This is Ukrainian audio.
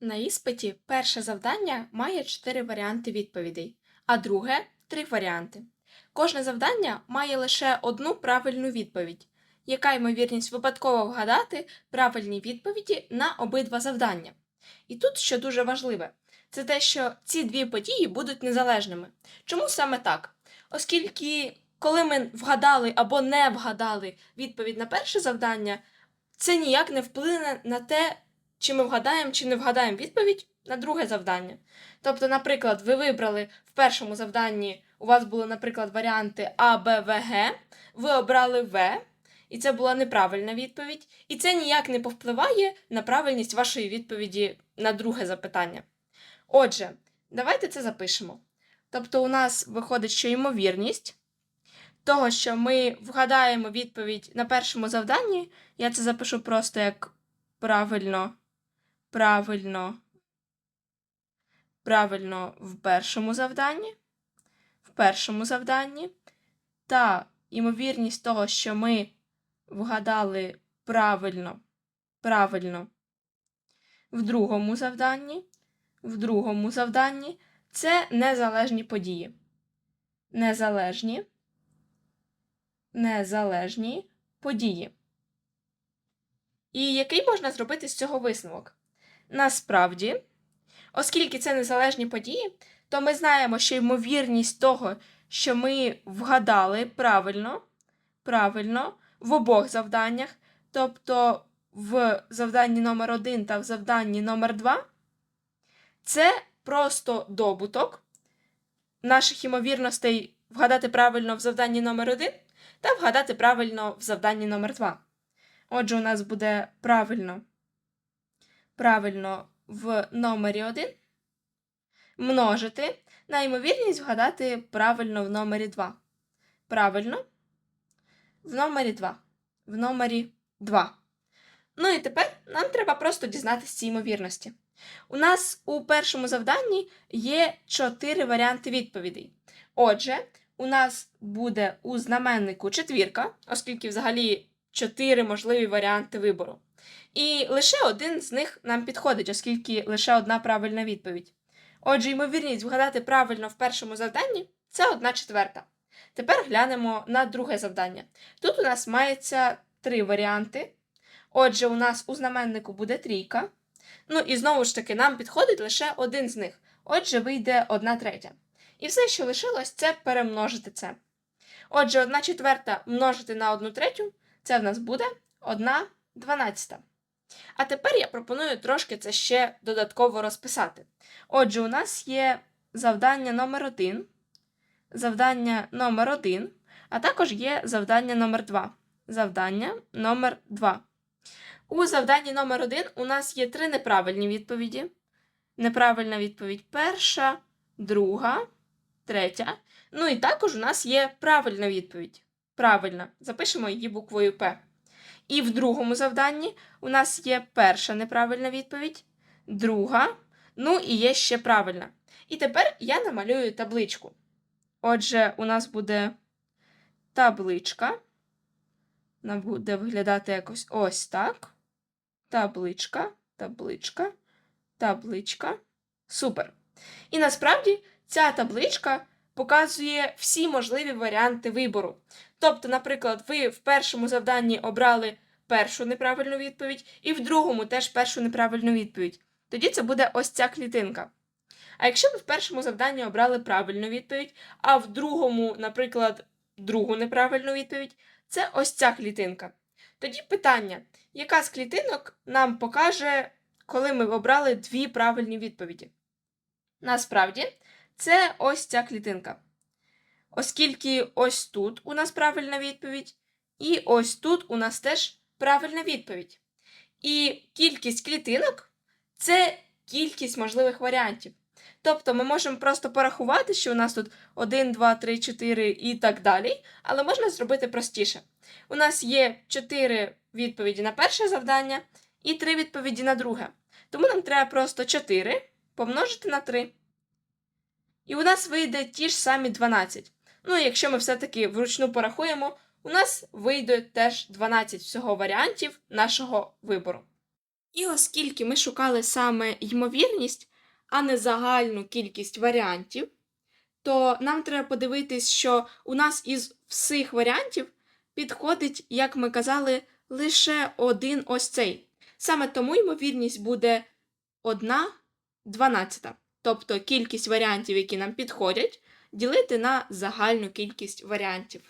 На іспиті перше завдання має чотири варіанти відповідей, а друге три варіанти. Кожне завдання має лише одну правильну відповідь. Яка ймовірність випадково вгадати правильні відповіді на обидва завдання? І тут, що дуже важливе, це те, що ці дві події будуть незалежними. Чому саме так? Оскільки, коли ми вгадали або не вгадали відповідь на перше завдання, це ніяк не вплине на те, чи ми вгадаємо, чи не вгадаємо відповідь на друге завдання. Тобто, наприклад, ви вибрали в першому завданні, у вас були, наприклад, варіанти А, Б, В, Г, ви обрали В, і це була неправильна відповідь, і це ніяк не повпливає на правильність вашої відповіді на друге запитання. Отже, давайте це запишемо. Тобто, у нас виходить, що ймовірність того, що ми вгадаємо відповідь на першому завданні, я це запишу просто як правильно, правильно, правильно в першому завданні, в першому завданні, та ймовірність того, що ми вгадали правильно, правильно. В другому завданні, в другому завданні. Це незалежні події. Незалежні, незалежні події. І який можна зробити з цього висновок? Насправді, оскільки це незалежні події, то ми знаємо, що ймовірність того, що ми вгадали правильно, правильно в обох завданнях, тобто в завданні номер 1 та в завданні номер 2 це просто добуток наших ймовірностей вгадати правильно в завданні номер 1 та вгадати правильно в завданні номер 2. Отже, у нас буде правильно, правильно в номері 1 множити на ймовірність вгадати правильно в номері 2. Правильно в номері 2. В номері 2. Ну і тепер нам треба просто дізнатися ці ймовірності. У нас у першому завданні є 4 варіанти відповідей. Отже, у нас буде у знаменнику четвірка, оскільки взагалі 4 можливі варіанти вибору. І лише один з них нам підходить, оскільки лише одна правильна відповідь. Отже, ймовірність вгадати правильно в першому завданні це одна четверта. Тепер глянемо на друге завдання. Тут у нас мається три варіанти. Отже, у нас у знаменнику буде трійка. Ну і знову ж таки, нам підходить лише один з них. Отже, вийде одна третя. І все, що лишилось, це перемножити це. Отже, одна четверта множити на одну третю, це в нас буде одна дванадцята. А тепер я пропоную трошки це ще додатково розписати. Отже, у нас є завдання номер 1 завдання номер 1 а також є завдання номер 2 Завдання номер 2 У завданні номер 1 у нас є три неправильні відповіді. Неправильна відповідь перша, друга, третя. Ну і також у нас є правильна відповідь. Правильна. Запишемо її буквою П. І в другому завданні у нас є перша неправильна відповідь, друга, ну і є ще правильна. І тепер я намалюю табличку. Отже, у нас буде табличка. Вона буде виглядати якось ось так. Табличка, табличка, табличка. Супер. І насправді ця табличка показує всі можливі варіанти вибору. Тобто, наприклад, ви в першому завданні обрали першу неправильну відповідь, і в другому теж першу неправильну відповідь. Тоді це буде ось ця клітинка. А якщо ви в першому завданні обрали правильну відповідь, а в другому, наприклад, другу неправильну відповідь, це ось ця клітинка. Тоді питання, яка з клітинок нам покаже, коли ми обрали дві правильні відповіді? Насправді, це ось ця клітинка. Оскільки ось тут у нас правильна відповідь, і ось тут у нас теж правильна відповідь. І кількість клітинок це кількість можливих варіантів. Тобто ми можемо просто порахувати, що у нас тут 1, 2, 3, 4 і так далі, але можна зробити простіше. У нас є 4 відповіді на перше завдання і 3 відповіді на друге. Тому нам треба просто 4 помножити на 3. І у нас вийде ті ж самі 12. Ну, якщо ми все-таки вручну порахуємо, у нас вийде теж 12 всього варіантів нашого вибору. І оскільки ми шукали саме ймовірність, а не загальну кількість варіантів, то нам треба подивитись, що у нас із всіх варіантів підходить, як ми казали, лише один ось цей. Саме тому ймовірність буде 1 дванадцята. Тобто кількість варіантів, які нам підходять, ділити на загальну кількість варіантів.